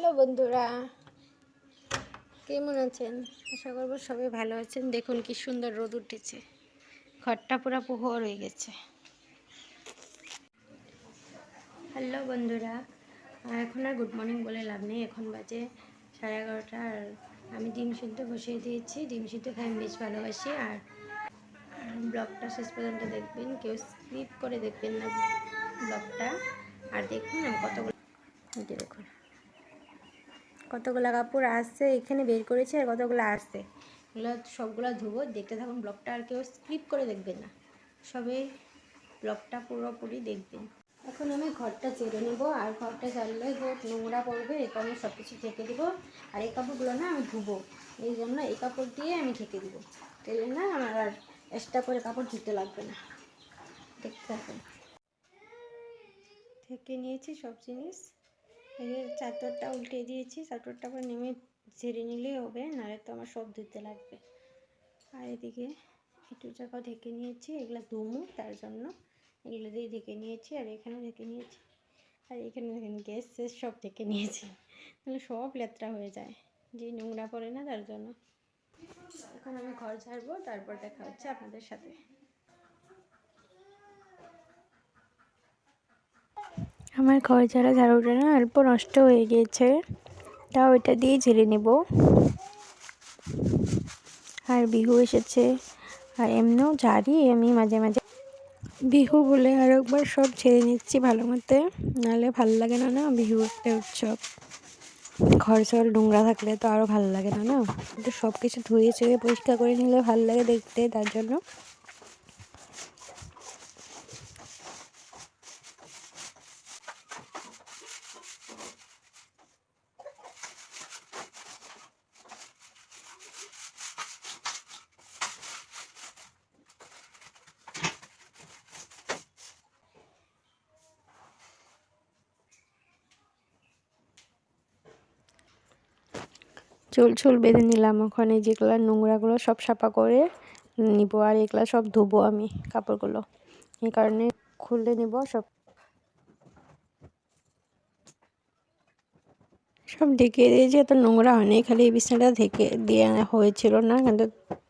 Hello বন্ধুরা, কেমন আছেন? আশা করব সবাই ভালো আছেন। দেখুন কি সুন্দর রোদ উঠেছে। ঘরটা পুরো পোহর হয়ে গেছে। হ্যালো বন্ধুরা এখন আর গুড মর্নিং বলে লাভ নেই। এখন বাজে সাড়ে এগারোটা আর আমি ডিম সিদ্ধ বসিয়ে দিয়েছি। ডিম সিদ্ধ খাই বেশ ভালোবাসি। আর ব্লগটা শেষ পর্যন্ত দেখবেন। কেউ স্কিপ করে দেখবেন না ব্লগটা। আর দেখুন আমি কতগুলো দেখুন। কতগুলো কাপড় আসছে, এখানে বের করেছি আর কতগুলো আসছে। এগুলো সবগুলো ধুবো, দেখতে থাকুন ব্লগটা আর কেউ স্কিপ করে দেখবেন না। সবে ব্লগটা পুরোপুরি দেখবেন। এখন আমি ঘরটা চেড়ে নেব, আর ঘরটা চাললে হোক নোংরা পড়বে এই কারণে সব কিছু ঢেকে দেবো। আর এই কাপড়গুলো না আমি ধুবো, এই জন্য এই কাপড় দিয়ে আমি ঢেকে দেবো। তাহলে না আমার আর এক্সট্রা করে কাপড় ধুতে লাগবে না। দেখতে থাকুন। থেকে নিয়েছি সব জিনিস। চাদরটা উল্টে দিয়েছি, চাদরটা আবার নেমে ঝেড়ে নিলেই হবে, নাহলে তো আমার সব ধুতে লাগবে। আর এদিকে একটু জায়গা ঢেকে নিয়েছি, এগুলো ধুমু তার জন্য। এগুলো দিয়ে ঢেকে নিয়েছি আর এখানেও ঢেকে নিয়েছি। আর এখানে দেখেন গ্যাস শেষ সব ঢেকে নিয়েছি, তাহলে সব লেত্রা হয়ে যায়, যে নোংরা পড়ে না তার জন্য। এখন আমি ঘর ঝাড়বো, তারপর দেখা হচ্ছে আপনাদের সাথে। আমার ঘর ঝাড়া ঝাড়ুটা না অল্প নষ্ট হয়ে গিয়েছে। তাও এটা দিয়ে ঝেড়ে নেব। আর বিহু এসেছে। আর এমনিও ঝাড়ি, আমি মাঝে মাঝে বিহু বলে আর একবার সব ছেড়ে নিচ্ছি ভালো মতে। নাহলে ভালো লাগে না না বিহু একটা উৎসব। ঘর সর নোংরা থাকলে তো আরও ভালো লাগে না না? তো সব কিছু ধুয়ে চুয়ে পরিষ্কার করে নিলে ভালো লাগে দেখতে, তার জন্য। চুল চুল বেঁধে নিলাম। ওখানে যেগুলো নোংরাগুলো সব সাফা করে নিব আর এগুলো সব ধুবো আমি কাপড়গুলো। এই কারণে খুলে নিব সব। সব ঢেকে দিয়েছি, এত নোংরা হয়নি খালি এই বিছানাটা ঢেকে দিয়ে হয়েছিল না, কিন্তু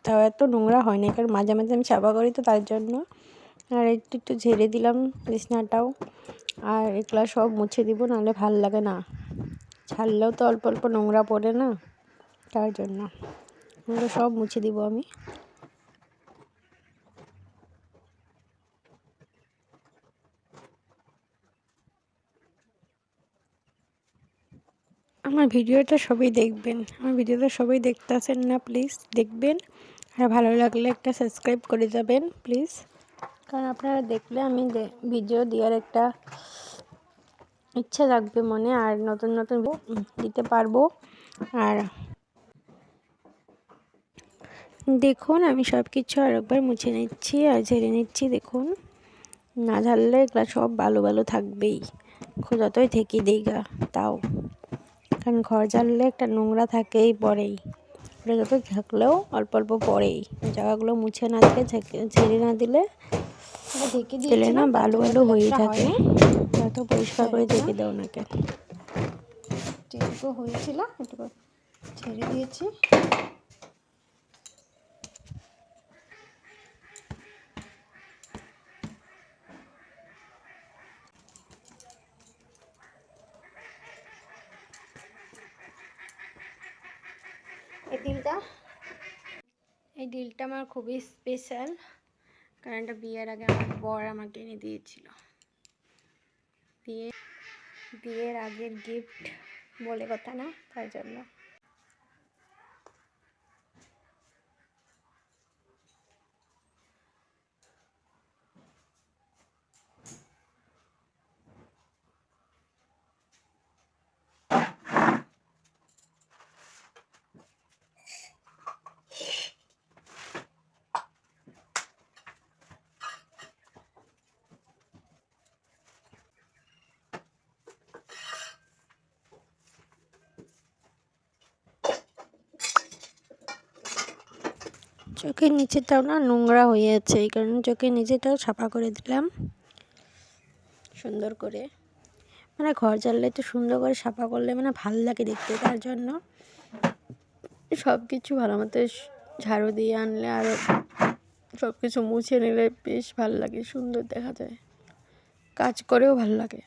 তাও এত নোংরা হয়নি কারণ মাঝে মাঝে আমি চাপা করি তো তার জন্য। আর একটু একটু ঝেড়ে দিলাম বিছনাটাও, আর এগুলো সব মুছে দিব, নাহলে ভালো লাগে না। ছাড়লেও তো অল্প অল্প নোংরা পড়ে না। তার জন্য। এগুলো সব মুছে দিব আমি। আমার ভিডিওটা সবাই দেখবেন। আমার ভিডিওটা সবাই দেখতে আসেন না, প্লিজ দেখবেন। আর ভালো লাগলে একটা সাবস্ক্রাইব করে যাবেন, প্লিজ। কারণ আপনারা দেখলে আমি ভিডিও দেওয়ার একটা ইচ্ছা থাকবে মনে, আর নতুন নতুন দিতে পারব। আর দেখুন আমি সব কিছু আরেকবার মুছে নিচ্ছি আর ঝেড়ে নিচ্ছি দেখুন। না ঝাড়লে এগুলো সব ভালো ভালো থাকবেই। যতই থেকে দিই গা তাও। কারণ ঘর ঝাড়লে একটা নোংরা থাকেই পরেই। ওটা যত থাকলেও অল্প অল্প পরেই। জায়গাগুলো মুছে না দিলে ঝেড়ে না দিলে দিলে না ভালো ভালো হয়েই থাকে। যত পরিষ্কার করে দেখে দাও না। কেন যেটুকু হয়েছিল এটুকু ছেড়ে দিয়েছি। এই ডিলটা? এই ডিলটা আমার খুবই স্পেশাল কারণ এটা বিয়ের আগে আমার বর আমাকে এনে দিয়েছিল। বিয়ে বিয়ের আগের গিফট বলে কথা না, তার জন্য। চোখের নিচেটাও না নোংরা হয়ে আছে এই কারণে চোখের নিচেটাও ছাপা করে দিলাম। সুন্দর করে। মানে ঘর জ্বাললে একটু সুন্দর করে সাফা করলে মানে ভালো লাগে দেখতে, তার জন্য সব কিছু ভালো মতো ঝাড়ু দিয়ে আনলে আরও সব কিছু মুছে নিলে বেশ ভালো লাগে, সুন্দর দেখা যায়। কাজ করেও ভালো লাগে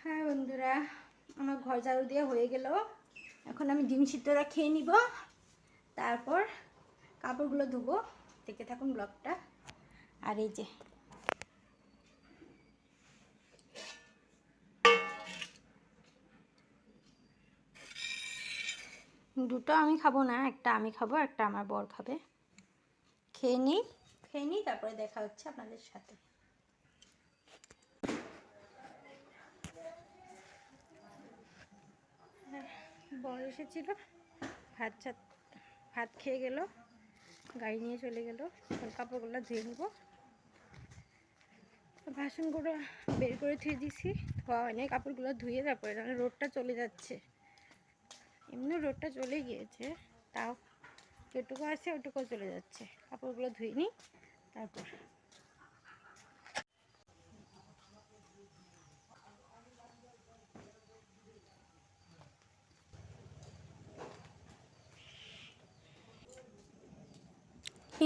হ্যাঁ বন্ধুরা, আমার ঘর ঝাড়ু দিয়ে হয়ে গেল। এখন আমি ডিম সিদ্ধটা খেয়ে নিব। তারপর কাপড়গুলো ধুবো। দেখে থাকুন ব্লগটা। আর এই যে, দুটো আমি খাব না, একটা আমি খাব, একটা আমার বর খাবে। খেয়ে নিই খেয়ে নিই, তারপরে দেখা হচ্ছে আপনাদের সাথে। বর এসেছিল, ভাত চাত ভাত খেয়ে গেল, গাড়ি নিয়ে চলে গেল কাপড়গুলো ধুয়ে নেব বাসনগুলো বের করে ধুয়ে দিছি ধোয়া হয়নি কাপড়গুলো ধুয়ে তারপরে নাহলে রোডটা চলে যাচ্ছে। এমনি রোডটা চলে গিয়েছে, তাও যেটুকু আছে ওটুকু চলে যাচ্ছে। কাপড়গুলো ধুয়ে নিই, তারপর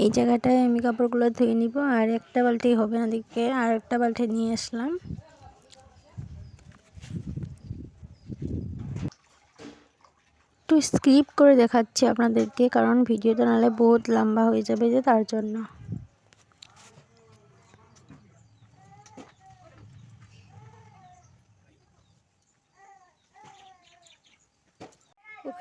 এই জায়গাটায় আমি কাপড়গুলো ধুয়ে নিব, আর একটা বালতি হবে না দিকে, আর একটা বালতি নিয়ে আসলাম। একটু স্কিপ করে দেখাচ্ছি আপনাদেরকে, কারণ ভিডিওটা নাহলে বহুত লম্বা হয়ে যাবে যে তার জন্য।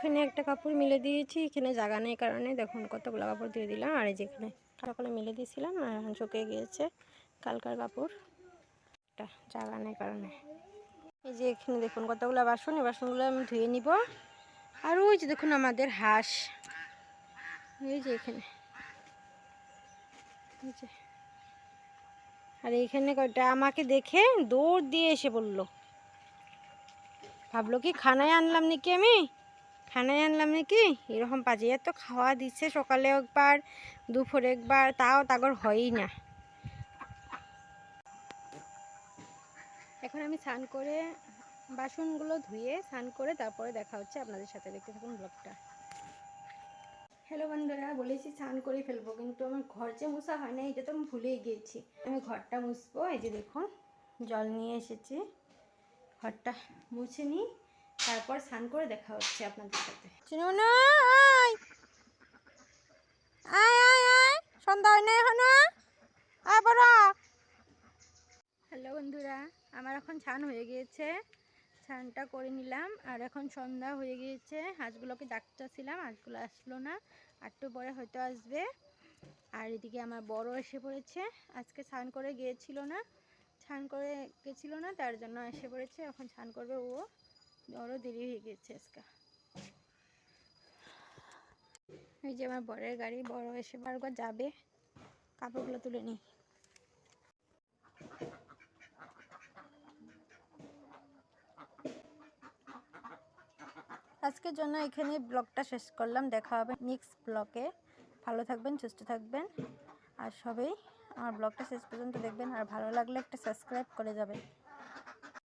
ওখানে একটা কাপড় মিলে দিয়েছি, এখানে জায়গা নেই কারণে দেখুন কতগুলো কাপড় দিয়ে দিলাম, আর এই যেখানে সকালে মিলে দিয়েছিলাম, আর এখন চুকে গিয়েছে কালকার কাপড়। একটা জায়গা নেই কারণে। এই যে এখানে দেখুন কতগুলো বাসন, এই বাসনগুলো আমি ধুয়ে নিব। আর ওই যে দেখুন আমাদের হাঁস। এই যে এখানে। আর এইখানে কয়টা? আমাকে দেখে দৌড় দিয়ে এসে বলল। ভাবলো কি, খানায় আনলাম নাকি আমি? খানায় আনলাম নাকি? এরকম পাজিয়ে তো খাওয়া দিচ্ছে সকালে একবার, দুপুরে একবার, তাও তাগর হয়ই না। এখন আমি স্নান করে বাসনগুলো ধুয়ে স্নান করে তারপরে দেখা হচ্ছে আপনাদের সাথে। দেখতে থাকুন ব্লগটা। হ্যালো বন্ধুরা, বলেছি স্নান করে ফেলব, কিন্তু আমার ঘর যে মুছা হয় না, এটা তো আমি ভুলেই গিয়েছি। আমি ঘরটা মুছবো, এই যে দেখুন, জল নিয়ে এসেছি। ঘরটা মুছে নিই। তারপর স্নান করে দেখা হচ্ছে আপনাদের সাথে। সন্ধ্যা হয় না এখনও। হ্যালো বন্ধুরা আমার এখন ছান হয়ে গিয়েছে। ছানটা করে নিলাম আর এখন সন্ধ্যা হয়ে গিয়েছে। হাঁসগুলোকে ডাকতেছিলাম হাঁসগুলো আসলো না একটু পরে হয়তো আসবে। আর এদিকে আমার বড় এসে পড়েছে আজকে স্নান করে গিয়েছিল না। স্নান করে গেছিল না তার জন্য এসে পড়েছে এখন স্নান করবে ও। বড় দেরি হয়ে গেছে আজকে। এই যে আমার বরের গাড়ি, বড় এসে বারবার যাবে, কাপড়গুলো তুলে নিই আজকের জন্য এখানে ব্লগটা শেষ করলাম, দেখা হবে নেক্সট ব্লগে। ভালো থাকবেন, সুস্থ থাকবেন, আর সবাই আমার ব্লগটা শেষ পর্যন্ত দেখবেন, আর ভালো লাগলে একটা সাবস্ক্রাইব করে যাবেন।